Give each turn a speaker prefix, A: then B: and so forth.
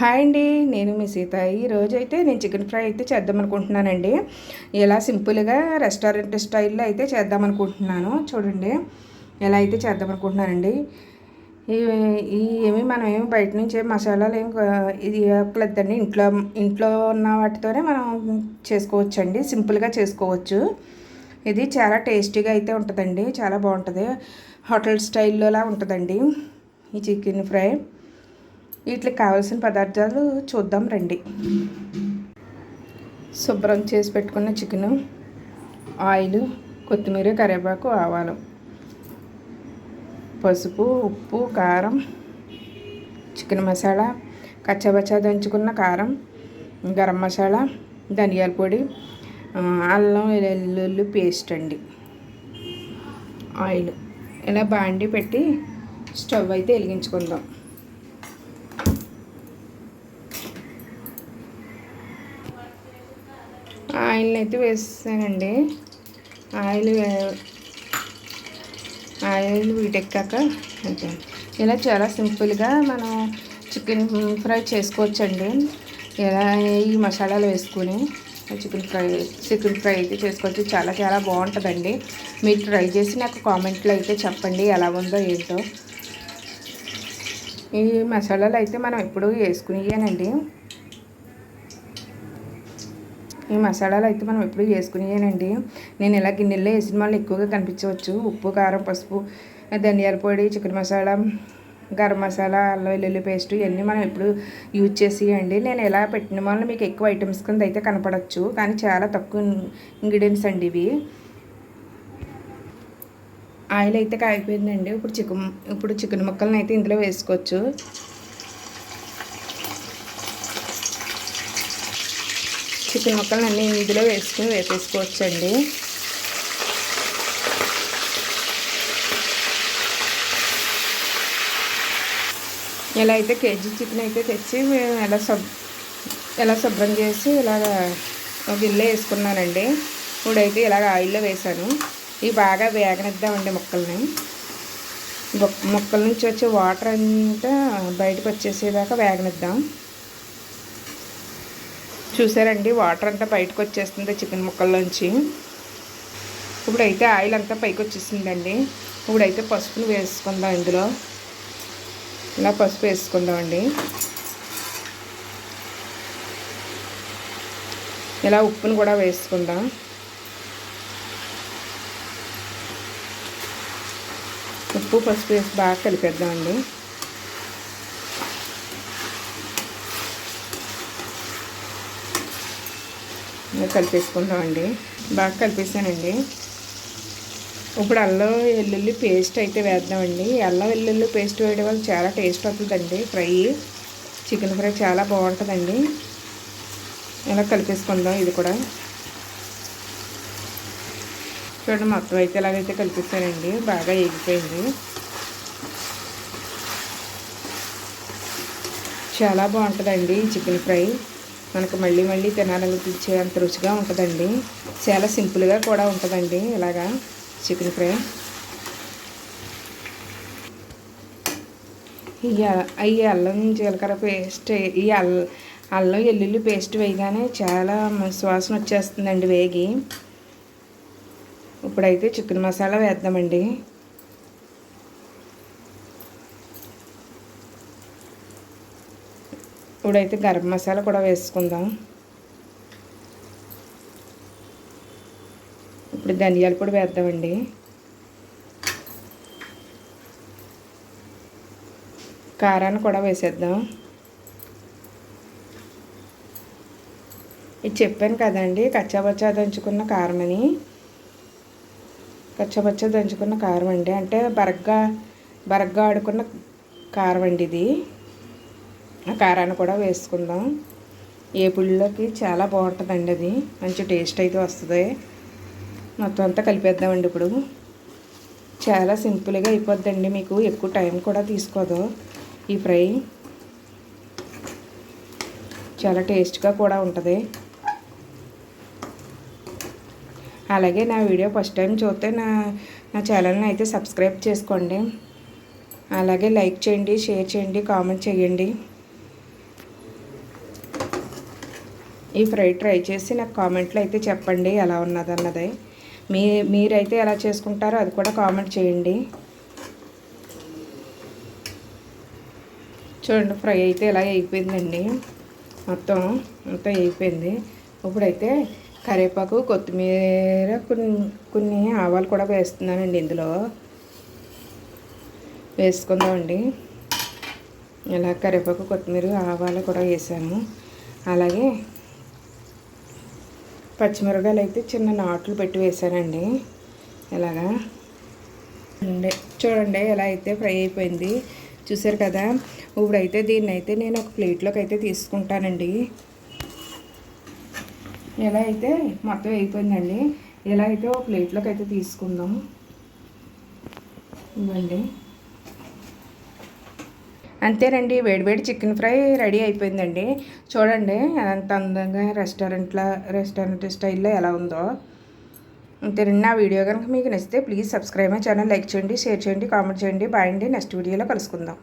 A: Hi అండి నేను మీ సీత. ఈరోజు అయితే నేను చికెన్ ఫ్రై అయితే చేద్దాం అనుకుంటున్నానండి. ఇలా సింపుల్గా రెస్టారెంట్ స్టైల్లో అయితే చేద్దాం అనుకుంటున్నాను. చూడండి ఎలా అయితే చేద్దాం అనుకుంటున్నానండి. ఈ ఏమి మనం ఏమి బయట నుంచి మసాలాలు ఏమి ఇది చెప్పలేదండి ఇంట్లో ఇంట్లో ఉన్న వాటితోనే మనం చేసుకోవచ్చండి. సింపుల్గా చేసుకోవచ్చు. ఇది చాలా టేస్టీగా అయితే ఉంటుందండి. చాలా బాగుంటుంది. హోటల్ స్టైల్లోలా ఉంటుందండి ఈ చికెన్ ఫ్రై. వీటికి కావాల్సిన పదార్థాలు చూద్దాం రండి. శుభ్రం చేసి పెట్టుకున్న చికెను ఆయిల్ కొత్తిమీర కరివేపాకు ఆవాలు పసుపు ఉప్పు కారం చికెన్ మసాలా కచ్చబచ్చా దంచుకున్న కారం గరం మసాలా ధనియాల పొడి అల్లం వెల్లుల్లి పేస్ట్ అండి. ఆయిల్. ఇలా బాండి పెట్టి స్టవ్ అయితే వెలిగించుకుందాం. ఆయిల్ని అయితే వేసానండి ఆయిల్ ఆయిల్ వీటెక్కాక అంతే ఇలా చాలా సింపుల్గా మనం చికెన్ ఫ్రై చేసుకోవచ్చండి. ఇలా ఈ మసాలాలు వేసుకుని చికెన్ ఫ్రై చికెన్ ఫ్రై అయితే చేసుకోవచ్చు. చాలా చాలా బాగుంటుందండి. మీరు ట్రై చేసి నాకు కామెంట్లో అయితే చెప్పండి ఎలా ఉందో ఏంటో. ఈ మసాలాలు అయితే మనం ఎప్పుడు వేసుకునియానండి. ఈ మసాలాలు అయితే మనం ఎప్పుడు చేసుకునేనండి నేను ఇలా గిన్నెల్లో వేసిన వాళ్ళు ఎక్కువగా కనిపించవచ్చు. ఉప్పు కారం పసుపు ధనియాల పొడి చికెన్ మసాలా గరం మసాలా అల్లం వెల్లుల్లి పేస్ట్ ఇవన్నీ మనం ఎప్పుడు యూజ్ చేసేయండి. నేను ఎలా పెట్టిన వల్ల మీకు ఎక్కువ ఐటమ్స్ కింద అయితే కనపడచ్చు. కానీ చాలా తక్కువ ఇంగ్రీడియంట్స్ అండి ఇవి. ఆయిల్ అయితే కాగిపోయిందండి. ఇప్పుడు చికెన్ ఇప్పుడు చికెన్ ముక్కలను అయితే ఇందులో వేసుకోవచ్చు. చికెన్ ముక్కలను అన్నీ ఇందులో వేసుకుని వేసేసుకోవచ్చండి ఇలా అయితే కేజీ చికెన్ అయితే తెచ్చి మేము ఎలా సబ్ ఎలా శుభ్రం చేసి ఇలాగ గిన్నె వేసుకున్నానండి. ఇప్పుడైతే ఇలాగ ఆయిల్లో వేసాను ఇవి బాగా వేగనిద్దామండి ముక్కల్ని. ముక్కల నుంచి వచ్చే వాటర్ అంతా బయటకు వచ్చేసేదాకా వేగనిద్దాం. చూసారండి వాటర్ అంతా బయటకు వచ్చేస్తుంది చికెన్ ముక్కల్లోంచి. ఇప్పుడైతే ఆయిల్ అంతా పైకి వచ్చేసిందండి ఇప్పుడైతే పసుపుని వేసుకుందాం ఇందులో. ఇలా పసుపు వేసుకుందామండి. ఇలా ఉప్పును కూడా వేసుకుందాం. ఉప్పు పసుపు వేసి బాగా కలిపేద్దామండి. కలిపేసుకుందామండి బాగా కలిపేసానండి. ఇప్పుడు అల్లం వెల్లుల్లి పేస్ట్ అయితే వేద్దామండి. అల్లం వెల్లుల్లి పేస్ట్ వేయడం వల్ల చాలా టేస్ట్ వస్తుందండి. ఫ్రై చికెన్ ఫ్రై చాలా బాగుంటుందండి. ఇలా కలిపేసుకుందాం ఇది కూడా. చూడండి మొత్తం అయితే ఇలాగైతే కలిపిస్తానండి బాగా ఎగిపోయింది చాలా బాగుంటుందండి చికెన్ ఫ్రై. మనకు మళ్ళీ మళ్ళీ తినాలనిపించే అంత రుచిగా ఉంటుందండి. చాలా సింపుల్గా కూడా ఉంటుందండి ఇలాగా చికెన్ ఫ్రై. ఈ అల్లం జీలకర్ర పేస్ట్ ఈ అల్ల అల్లం వెల్లుల్లి పేస్ట్ వేయగానే చాలా సువాసన వచ్చేస్తుందండి వేగి. ఇప్పుడైతే చికెన్ మసాలా వేద్దామండి. ఇప్పుడైతే గరం మసాలా కూడా వేసుకుందాం. ఇప్పుడు ధనియాల పొడి వేద్దామండి. కారాన్ని కూడా వేసేద్దాం. ఇది చెప్పాను కదండి కచ్చాబచ్చా దంచుకున్న కారం అని కచ్చాబచ్చా దంచుకున్న కారం అండి అంటే బరగ్గా బరగ్గా ఆడుకున్న కారం అండి ఇది. ఆ కారాన్ని కూడా వేసుకుందాం. ఏ పుల్లిలోకి చాలా బాగుంటుందండి అది. మంచి టేస్ట్ అయితే వస్తుంది. మొత్తం అంతా కలిపేద్దామండి ఇప్పుడు. చాలా సింపుల్గా అయిపోద్దండి మీకు. ఎక్కువ టైం కూడా తీసుకోదు ఈ ఫ్రై. చాలా టేస్ట్గా కూడా ఉంటుంది. అలాగే నా వీడియో ఫస్ట్ టైం చూస్తే నా నా ఛానల్ని అయితే సబ్స్క్రైబ్ చేసుకోండి. అలాగే లైక్ చేయండి షేర్ చేయండి కామెంట్ చేయండి. ఈ ఫ్రై ట్రై చేసి నాకు కామెంట్లో అయితే చెప్పండి ఎలా ఉన్నది అన్నది మీ మీరైతే ఎలా చేసుకుంటారో అది కూడా కామెంట్ చేయండి. చూడండి ఫ్రై అయితే ఇలా అయిపోయిందండి. మొత్తం అంతా అయిపోయింది. ఇప్పుడైతే కరివేపాకు కొత్తిమీర కొన్ని కొన్ని ఆవాలు కూడా వేస్తున్నానండి ఇందులో. వేసుకుందామండి. ఇలా కరివేపాకు కొత్తిమీర ఆవాలు కూడా వేసాను. అలాగే పచ్చిమిరపకాయలు అయితే చిన్న నాట్లు పెట్టి వేసానండి ఇలాగా. చూడండి చూడండి ఎలా అయితే ఫ్రై అయిపోయింది. చూసారు కదా ఇప్పుడైతే దీన్ని అయితే నేను ఒక ప్లేట్లోకి అయితే తీసుకుంటానండి. ఎలా అయితే మొత్తం అయిపోయిందండి ఎలా అయితే ఒక ప్లేట్లోకి అయితే తీసుకుందాం. ఇవ్వండి. అంతేనండి వేడివేడి చికెన్ ఫ్రై రెడీ అయిపోయిందండి. చూడండి ఎంత అందంగా రెస్టారెంట్లో రెస్టారెంట్ స్టైల్లో ఎలా ఉందో. అంతేనండి నా వీడియో కనుక మీకు నచ్చితే please subscribe my channel like చేయండి షేర్ చేయండి కామెంట్ చేయండి. బాయ్ అండి నెక్స్ట్ వీడియోలో కలుసుకుందాం.